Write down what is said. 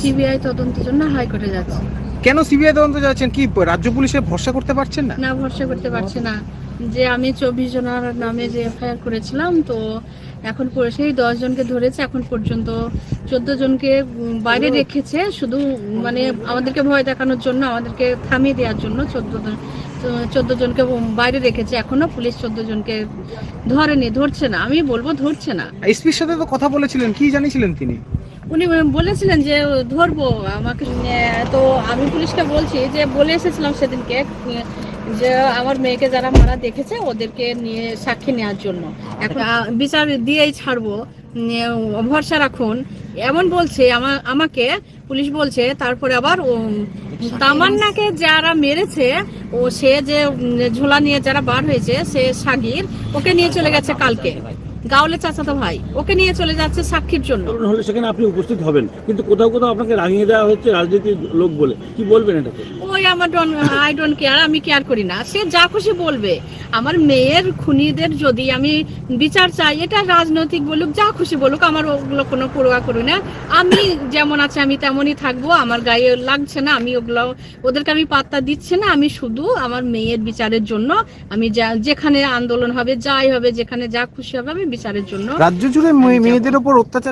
CBI তদন্তের জন্য হাইকোর্টে যাচ্ছে। কেন সিবিআই তদন্ত যাচ্ছেন? কি রাজ্য পুলিশে ভরসা করতে পারছেন না? না ভরসা করতে পারছে না। যে আমি চব্বিশ জনের নামে যে এফআইআর করেছিলাম তো এখন সেই দশ জনকে ধরেছে এখন পর্যন্ত চোদ্দ জনকে বাইরে রেখেছে শুধু মানে আমাদেরকে ভয় দেখানোর জন্য আমাদেরকে থামিয়ে দেওয়ার জন্য চোদ্দ চোদ্দ জনকে বাইরে রেখেছে। এখনও পুলিশ চোদ্দ জনকে ধরেনি ধরছে না। আমি বলব ধরছে না। এসপির সাথে তো কথা বলেছিলেন কি জানিয়েছিলেন তিনি? উনি বলেছিলেন যে, ধরবো আমাকে তো আমি পুলিশকে বলছি যে, বলে এসেছিলাম সেদিনকে, যে আমার মেয়েকে যারা মারা দেখেছে, ওদেরকে নিয়ে সাক্ষী নেওয়ার জন্য। এখন বিচার দিয়েই ছাড়বো। ভরসা রাখুন। এমন বলছে, আমা- আমাকে পুলিশ বলছে, তারপরে আবার তামান্নাকে যারা মেরেছে, ও সে যে, ঝোলা নিয়ে যারা বার হয়েছে, সে সাগির, ওকে নিয়ে চলে গেছে কালকে। গাওলে চাচাতো ভাই ওকে নিয়ে চলে যাচ্ছে সাক্ষীর জন্য। হলে সেখানে আপনি উপস্থিত হবেন। কিন্তু কোথাও কোথাও আপনাকে রাঙিয়ে দেওয়া হচ্ছে রাজনীতির লোক বলে। কি বলবেন এটাকে ওই আমার ডন আই ডোন্ট কেয়ার আমি কেয়ার করি না। সে যা খুশি বলবে। আমার মেয়ের খুনিদের যদি আমি বিচার চাই এটা রাজনৈতিক বলুক যা খুশি বলুক আমার ওগুলো কোনো পড়ুয়া করি না। আমি যেমন আছে আমি তেমনই থাকব। আমার গায়ে লাগছে না আমি ওগুলো ওদেরকে আমি পাত্তা দিচ্ছি না। আমি শুধু আমার মেয়ের বিচারের জন্য আমি যা যেখানে আন্দোলন হবে যাই হবে যেখানে যা খুশি হবে আমি বিচারের জন্য রাজ্য জুড়ে মেয়েদের উপর অত্যাচার